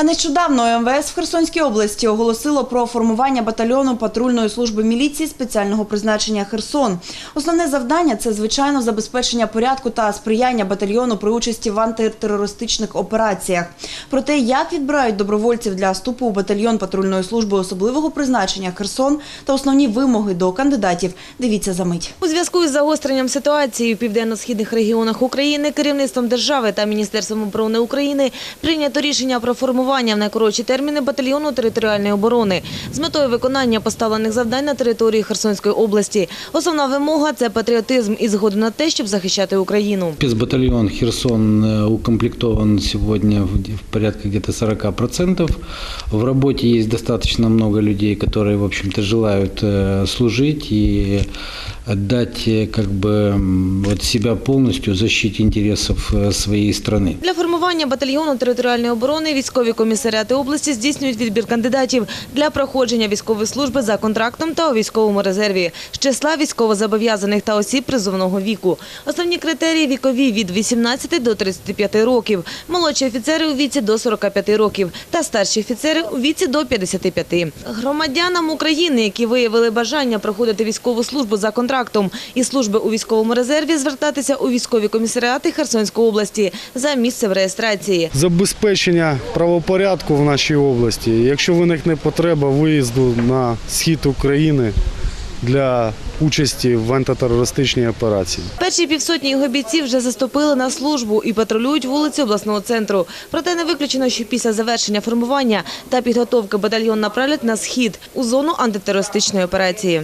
А нещодавно МВС в Херсонській області оголосило про формування батальйону патрульної служби міліції спеціального призначення Херсон. Основне завдання це звичайно забезпечення порядку та сприяння батальйону при участі в антитерористичних операціях. Про те, як відбирають добровольців для вступу у батальйон патрульної служби особливого призначення Херсон та основні вимоги до кандидатів, дивіться за мить. У зв'язку із загостренням ситуації в південно-східних регіонах України керівництвом держави та Міністерством оборони України прийнято рішення про формування в найкоротші терміни батальйону територіальної оборони з метою виконання поставлених завдань на території Херсонської області. Основна вимога – це патріотизм і згода на те, щоб захищати Україну. Спецбатальон «Херсон» э, укомплектован сегодня в в порядка где-то 40%. В работе есть достаточно много людей, которые, в общем-то, желают э, служить и отдать э, как бы м, вот себя полностью в защите интересов э, своей страны. Для формування батальйону територіальної оборони військові комісаріати області здійснюють відбір кандидатів для проходження військової служби за контрактом та у військовому резерві з числа військовозобов'язаних та осіб призовного віку. Основні критерії вікові від 18 до 35 років, молодші офіцери у віці до 45 років та старші офіцери у віці до 55. Громадянам України, які виявили бажання проходити військову службу за контрактом і служби у військовому резерві, звертатися у військові комісаріати Херсонської області за місцем реєстрації. забезпечення правопорядку в нашій області. Якщо виникне потреба виїзду на схід України для участі в антитерористичній операції. Перші півсотні його бійців вже заступили на службу і патрулюють вулиці обласного центру. Проте не виключено, що після завершення формування та підготовки батальйон направлять на схід у зону антитерористичної операції.